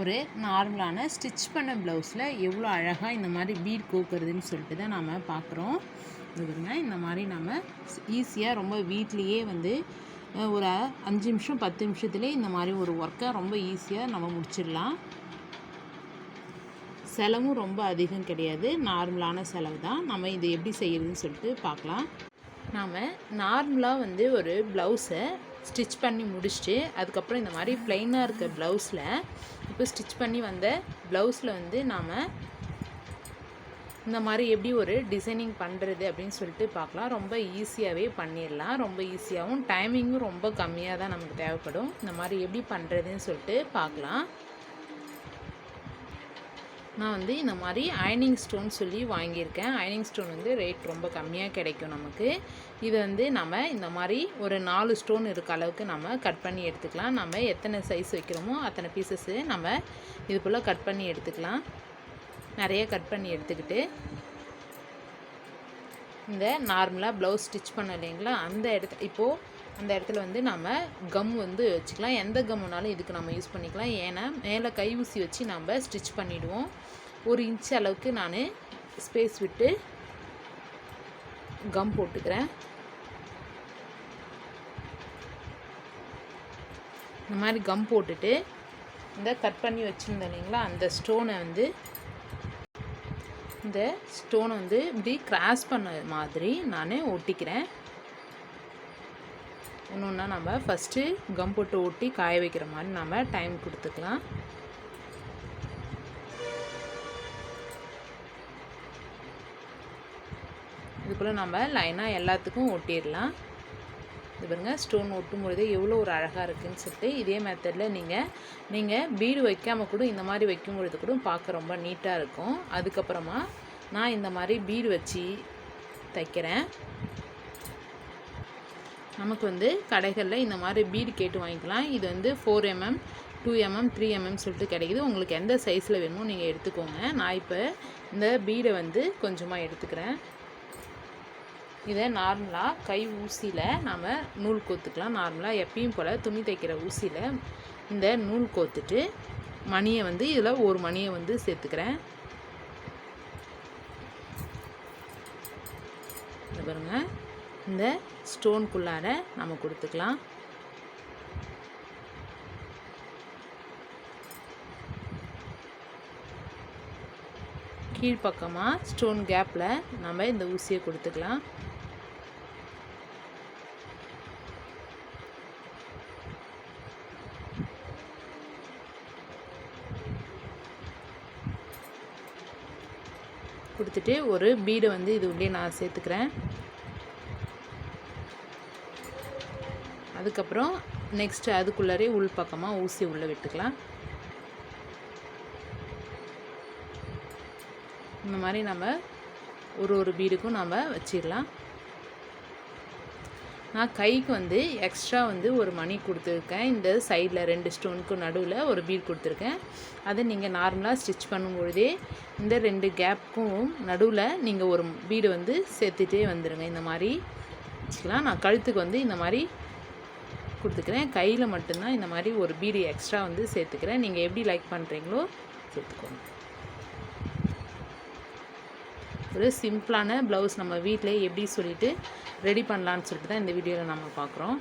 ஒரு நார்மலான ஸ்டிச் பண்ண ப்ளவுஸில் எவ்வளோ அழகாக இந்த மாதிரி பீட் கோக்குறதுன்னு சொல்லிட்டு தான் நாம் பார்க்குறோம். இதுங்க இந்த மாதிரி நம்ம ஈஸியாக ரொம்ப வீட்லேயே வந்து ஒரு அஞ்சு நிமிஷம் பத்து நிமிஷத்துலேயே இந்த மாதிரி ஒரு ஒர்க்கை ரொம்ப ஈஸியாக நம்ம முடிச்சிடலாம். செலவும் ரொம்ப அதிகம் கிடையாது. நார்மலான செலவு தான். நம்ம இதை எப்படி செய்கிறதுன்னு சொல்லிட்டு பார்க்கலாம். நாம் நார்மலாக வந்து ஒரு ப்ளவுஸை ஸ்டிச் பண்ணி முடிச்சுட்டு அதுக்கப்புறம் இந்த மாதிரி ப்ளைனாக இருக்க ப்ளவுஸில் இப்போ ஸ்டிச் பண்ணி வந்த ப்ளவுஸில் வந்து நாம் இந்த மாதிரி எப்படி ஒரு டிசைனிங் பண்ணுறது அப்படின்னு சொல்லிட்டு பார்க்கலாம். ரொம்ப ஈஸியாகவே பண்ணிடலாம். ரொம்ப ஈஸியாகவும் டைமிங்கும் ரொம்ப கம்மியாக தான் நமக்கு தேவைப்படும். இந்த மாதிரி எப்படி பண்ணுறதுன்னு சொல்லிட்டு பார்க்கலாம். நான் வந்து இந்த மாதிரி அயனிங் ஸ்டோன் சொல்லி வாங்கியிருக்கேன். அயனிங் ஸ்டோன் வந்து ரேட் ரொம்ப கம்மியாக கிடைக்கும் நமக்கு. இது வந்து நம்ம இந்த மாதிரி ஒரு நாலு ஸ்டோன் இருக்க அளவுக்கு நம்ம கட் பண்ணி எடுத்துக்கலாம். நம்ம எத்தனை சைஸ் வைக்கிறோமோ அத்தனை பீசஸ்ஸு நம்ம இது போல் கட் பண்ணி எடுத்துக்கலாம். நிறைய கட் பண்ணி எடுத்துக்கிட்டு இந்த நார்மலாக ப்ளவுஸ் ஸ்டிச் பண்ண இல்லைங்களா? அந்த இடத்துல இப்போது அந்த இடத்துல வந்து நம்ம கம் வந்து வச்சுக்கலாம். எந்த கம்முனாலும் இதுக்கு நம்ம யூஸ் பண்ணிக்கலாம். ஏன்னா மேலே கை ஊசி வச்சு நம்ம ஸ்டிச் பண்ணிவிடுவோம் ஒரு இன்ச் அளவுக்கு நான் ஸ்பேஸ் விட்டு கம் போட்டுக்கிறேன். இந்த மாதிரி கம் போட்டுட்டு இந்த கட் பண்ணி வச்சுருந்தேன் இல்லைங்களா? அந்த ஸ்டோனை வந்து இந்த ஸ்டோனை வந்து இப்படி கிராஸ் பண்ண மாதிரி நான் ஒட்டிக்கிறேன். ஒன்று நம்ம ஃபஸ்ட்டு கம் போட்டு ஒட்டி காய வைக்கிற மாதிரி நம்ம டைம் கொடுத்துக்கலாம். இதுக்குள்ளே நம்ம லைனாக எல்லாத்துக்கும் ஒட்டிடலாம் இது பாருங்கள் ஸ்டோன் ஒட்டும் பொழுது எவ்வளோ ஒரு அழகாக இருக்குன்னு சொல்லிட்டு இதே மெத்தடில் நீங்கள் நீங்கள் பீடு வைக்காமல் கூட இந்த மாதிரி வைக்கும் பொழுது கூட பார்க்க ரொம்ப நீட்டாக இருக்கும். அதுக்கப்புறமா நான் இந்த மாதிரி பீடு வச்சு தைக்கிறேன். நமக்கு வந்து கடைகளில் இந்த மாதிரி பீடு கேட்டு வாங்கிக்கலாம். இது வந்து four mm two mm three mm சொல்லிட்டு கிடைக்குது. உங்களுக்கு எந்த சைஸில் வேணுமோ நீங்கள் எடுத்துக்கோங்க. நான் இப்போ இந்த பீடை வந்து கொஞ்சமாக எடுத்துக்கிறேன். இதை நார்மலாக கை ஊசியில் நாம் நூல் கோத்துக்கலாம். நார்மலாக எப்பயும் போல் துணி தைக்கிற ஊசியில் இந்த நூல் கோத்துட்டு மணியை வந்து இதில் ஒரு மணியை வந்து சேர்த்துக்கிறேன். பாருங்கள் இந்த ஸ்டோனுக்குள்ளார நம்ம கொடுத்துக்கலாம். கீழ்ப்பக்கமாக ஸ்டோன் கேப்பில் நம்ம இந்த ஊசியை கொடுத்துக்கலாம். கொடுத்துட்டு ஒரு பீடை வந்து இது உள்ளே நான் சேர்த்துக்கிறேன். அதுக்கப்புறம் நெக்ஸ்ட்டு அதுக்குள்ளாரே உள் பக்கமாக ஊசி உள்ளே விட்டுக்கலாம். இந்த மாதிரி நம்ம ஒரு ஒரு பீடுக்கும் நம்ம வச்சிடலாம். நான் கைக்கு வந்து எக்ஸ்ட்ரா வந்து ஒரு மணி கொடுத்துருக்கேன். இந்த சைடில் ரெண்டு ஸ்டோனுக்கும் நடுவில் ஒரு பீட் கொடுத்துருக்கேன். அதை நீங்கள் நார்மலாக ஸ்டிச் பண்ணும்பொழுதே இந்த ரெண்டு கேப்புக்கும் நடுவில் நீங்கள் ஒரு பீடு வந்து சேர்த்துட்டே வந்துடுங்க இந்த மாதிரி வச்சுக்கலாம். நான் கழுத்துக்கு வந்து இந்த மாதிரி கொடுத்துக்கிறேன். கையில் மட்டும்தான் இந்த மாதிரி ஒரு பீடி எக்ஸ்ட்ரா வந்து சேர்த்துக்கிறேன். நீங்கள் எப்படி லைக் பண்ணுறீங்களோ சேர்த்துக்கோங்க. ஒரு சிம்பிளான ப்ளவுஸ் நம்ம வீட்டிலே எப்படி சொல்லிவிட்டு ரெடி பண்ணலான்னு சொல்லிட்டு தான் இந்த வீடியோவில் நம்ம பார்க்குறோம்.